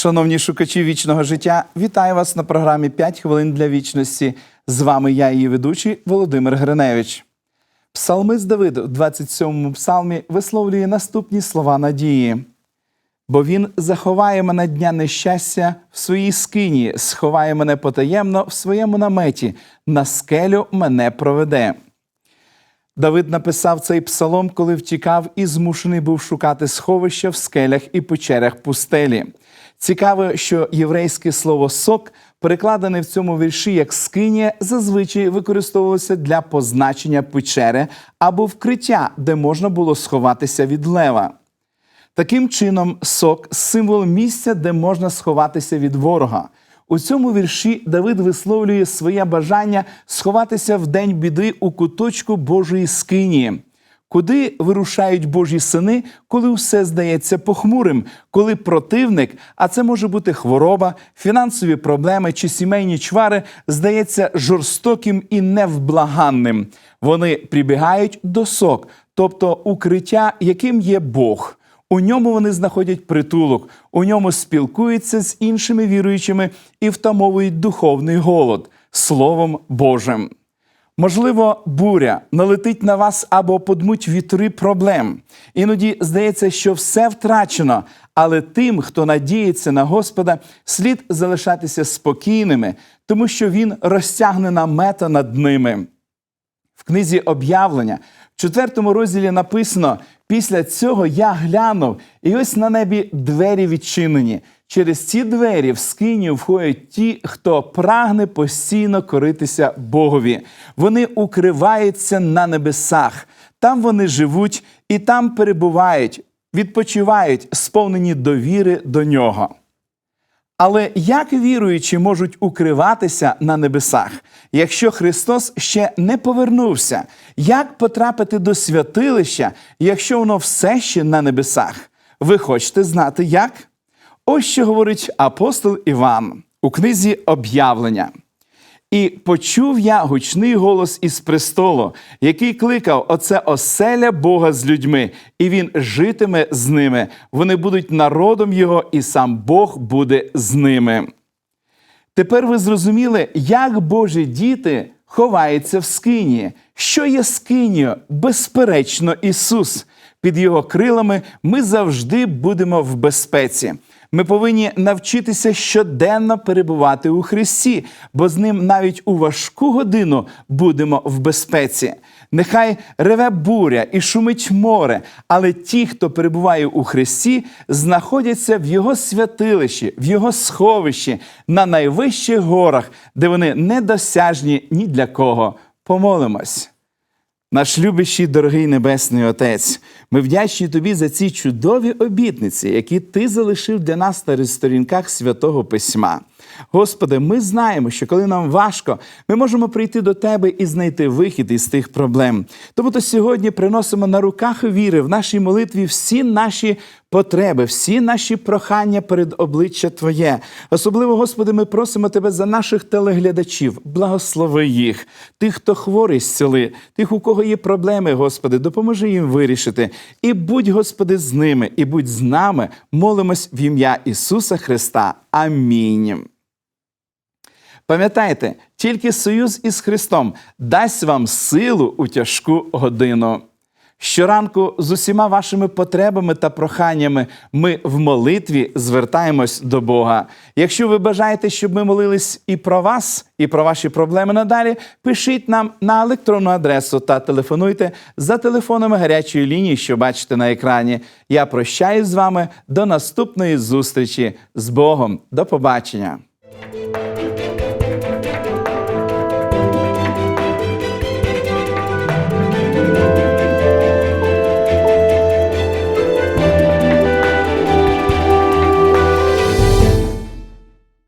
Шановні шукачі вічного життя, вітаю вас на програмі «5 хвилин для вічності. З вами я, її ведучий Володимир Гриневич. Псалмист Давид у 27-му псалмі висловлює наступні слова надії. Бо він заховає мене дня нещастя в своїй скині, сховає мене потаємно в своєму наметі, на скелю мене проведе. Давид написав цей псалом, коли втікав і змушений був шукати сховища в скелях і печерах пустелі. Цікаво, що єврейське слово сок, перекладене в цьому вірші як скиня, зазвичай використовувалося для позначення печери або вкриття, де можна було сховатися від лева. Таким чином, сок символ місця, де можна сховатися від ворога. У цьому вірші Давид висловлює своє бажання сховатися в день біди у куточку Божої скині. Куди вирушають Божі сини, коли все здається похмурим, коли противник, а це може бути хвороба, фінансові проблеми чи сімейні чвари, здається жорстоким і невблаганним. Вони прибігають до сок, тобто укриття, яким є Бог. У ньому вони знаходять притулок, у ньому спілкуються з іншими віруючими і втамовують духовний голод Словом Божим. Можливо, буря налетить на вас або подмуть вітри проблем. Іноді здається, що все втрачено, але тим, хто надіється на Господа, слід залишатися спокійними, тому що Він розтягне намета над ними. В книзі об'явлення, четвертому розділі написано: після цього я глянув, і ось на небі двері відчинені. Через ці двері в скиню входять ті, хто прагне постійно коритися Богові. Вони укриваються на небесах. Там вони живуть і там перебувають, відпочивають, сповнені довіри до нього. Але як віруючі можуть укриватися на небесах, якщо Христос ще не повернувся? Як потрапити до святилища, якщо воно все ще на небесах? Ви хочете знати як? Ось що говорить апостол Іван у книзі об'явлення. І почув я гучний голос із престолу, який кликав: Оце оселя Бога з людьми, і він житиме з ними. Вони будуть народом його, і сам Бог буде з ними. Тепер ви зрозуміли, як Божі діти ховаються в скині. Що є скинію? Безперечно, Ісус. Під Його крилами ми завжди будемо в безпеці. Ми повинні навчитися щоденно перебувати у Христі, бо з ним навіть у важку годину будемо в безпеці. Нехай реве буря і шумить море, але ті, хто перебуває у Христі, знаходяться в Його святилищі, в Його сховищі, на найвищих горах, де вони недосяжні ні для кого. Помолимось. Наш любящий, дорогий Небесний Отець, ми вдячні Тобі за ці чудові обітниці, які Ти залишив для нас на сторінках святого Письма. Господи, ми знаємо, що коли нам важко, ми можемо прийти до Тебе і знайти вихід із тих проблем. Тому то сьогодні приносимо на руках віри в нашій молитві всі наші потреби, всі наші прохання перед обличчя Твоє. Особливо, Господи, ми просимо Тебе за наших телеглядачів, благослови їх, тих, хто хворий зціли, тих, у кого є проблеми, Господи, допоможи їм вирішити. І будь, Господи, з ними, і будь з нами, молимось в ім'я Ісуса Христа. Амінь. Пам'ятайте, тільки союз із Христом дасть вам силу у тяжку годину. Щоранку з усіма вашими потребами та проханнями ми в молитві звертаємось до Бога. Якщо ви бажаєте, щоб ми молились і про вас, і про ваші проблеми надалі, пишіть нам на електронну адресу та телефонуйте за телефонами гарячої лінії, що бачите на екрані. Я прощаюсь з вами до наступної зустрічі з Богом. До побачення!